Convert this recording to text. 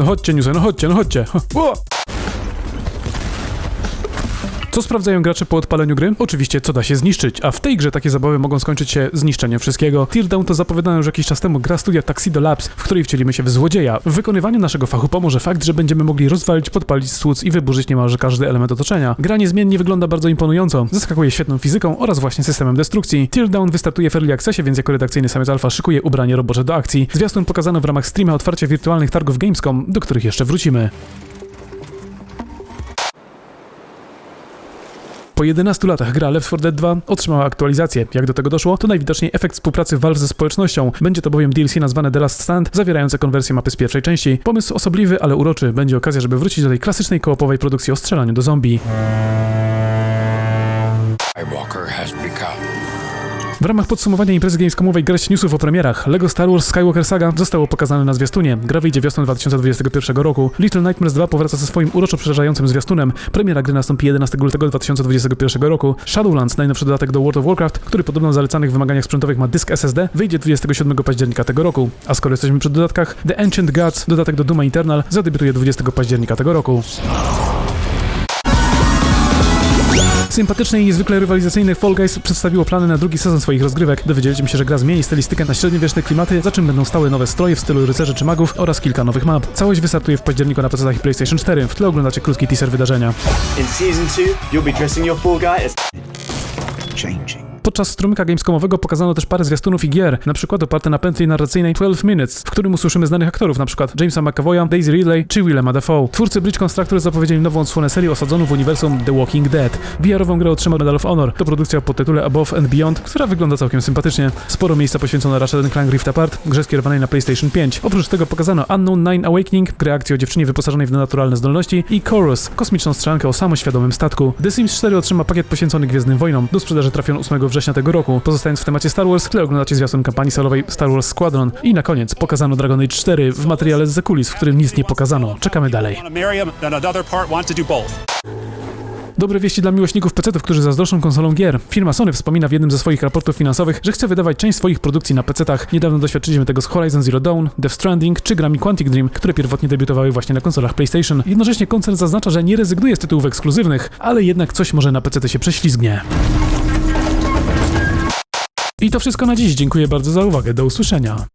No chodźcie, Newsa, no chodźcie, no chodźcie. O! Co sprawdzają gracze po odpaleniu gry? Oczywiście, co da się zniszczyć, a w tej grze takie zabawy mogą skończyć się zniszczeniem wszystkiego. Teardown to zapowiadano już jakiś czas temu gra studia Tuxedo Labs, w której wcielimy się w złodzieja. W wykonywaniu naszego fachu pomoże fakt, że będziemy mogli rozwalić, podpalić stłuc i wyburzyć niemalże każdy element otoczenia. Gra niezmiennie wygląda bardzo imponująco, zaskakuje świetną fizyką oraz właśnie systemem destrukcji. Teardown wystartuje w Early Accessie, więc jako redakcyjny samiec alfa szykuje ubranie robocze do akcji. Zwiastun pokazano w ramach streama otwarcia wirtualnych targów Gamescom, do których jeszcze wrócimy. Po 11 latach gra Left 4 Dead 2 otrzymała aktualizację. Jak do tego doszło? To najwidoczniej efekt współpracy Valve ze społecznością. Będzie to bowiem DLC nazwane The Last Stand, zawierające konwersję mapy z pierwszej części. Pomysł osobliwy, ale uroczy. Będzie okazja, żeby wrócić do tej klasycznej koopowej produkcji o strzelaniu do zombie. Skywalker has become. W ramach podsumowania imprezy Gamescomowej garść newsów o premierach. LEGO Star Wars Skywalker Saga zostało pokazane na zwiastunie. Gra wyjdzie wiosną 2021 roku. Little Nightmares 2 powraca ze swoim uroczo przerażającym zwiastunem. Premiera gry nastąpi 11 lutego 2021 roku. Shadowlands, najnowszy dodatek do World of Warcraft, który podobno w zalecanych wymaganiach sprzętowych ma dysk SSD, wyjdzie 27 października tego roku. A skoro jesteśmy przy dodatkach, The Ancient Gods, dodatek do Duma Eternal, zadebiutuje 20 października tego roku. Sympatyczne i niezwykle rywalizacyjne Fall Guys przedstawiło plany na drugi sezon swoich rozgrywek. Dowiedzieliśmy się, że gra zmieni stylistykę na średniowieczne klimaty, za czym będą stały nowe stroje w stylu rycerzy czy magów oraz kilka nowych map. Całość wystartuje w październiku na PC i PlayStation 4. W tle oglądacie krótki teaser wydarzenia. In season two, you'll be dressing your fall guy as Changing. Podczas strumyka gamescomowego pokazano też parę zwiastunów i gier, na przykład oparte na pętli narracyjnej 12 Minutes, w którym usłyszymy znanych aktorów, na przykład Jamesa McAvoya, Daisy Ridley czy Willema Dafoe. Twórcy Bridge Constructor zapowiedzieli nową odsłonę serii osadzoną w uniwersum The Walking Dead. VR-ową grę otrzymał Medal of Honor. To produkcja o podtytule Above and Beyond, która wygląda całkiem sympatycznie. Sporo miejsca poświęcono Ratchet Clank Rift Apart, grze skierowanej na PlayStation 5. Oprócz tego pokazano Unknown Nine Awakening, grę akcji o dziewczynie wyposażonej w naturalne zdolności i Chorus, kosmiczną strzelankę o samoświadomym statku. The Sims 4 otrzyma pakiet poświęcony Gwiezdnym Wojnom. Do sprzedaży trafią 8 września tego roku. Pozostając w temacie Star Wars, tle oglądacie zwiastun kampanii solowej Star Wars Squadron. I na koniec pokazano Dragon Age 4 w materiale z Kulis, w którym nic nie pokazano. Czekamy dalej. Dobre wieści dla miłośników PC-ów, którzy zazdroszczą konsolą gier. Firma Sony wspomina w jednym ze swoich raportów finansowych, że chce wydawać część swoich produkcji na PC-tach. Niedawno doświadczyliśmy tego z Horizon Zero Dawn, Death Stranding czy grami Quantic Dream, które pierwotnie debiutowały właśnie na konsolach PlayStation. Jednocześnie koncern zaznacza, że nie rezygnuje z tytułów ekskluzywnych, ale jednak coś może na PC się prześlizgnie. I to wszystko na dziś. Dziękuję bardzo za uwagę. Do usłyszenia.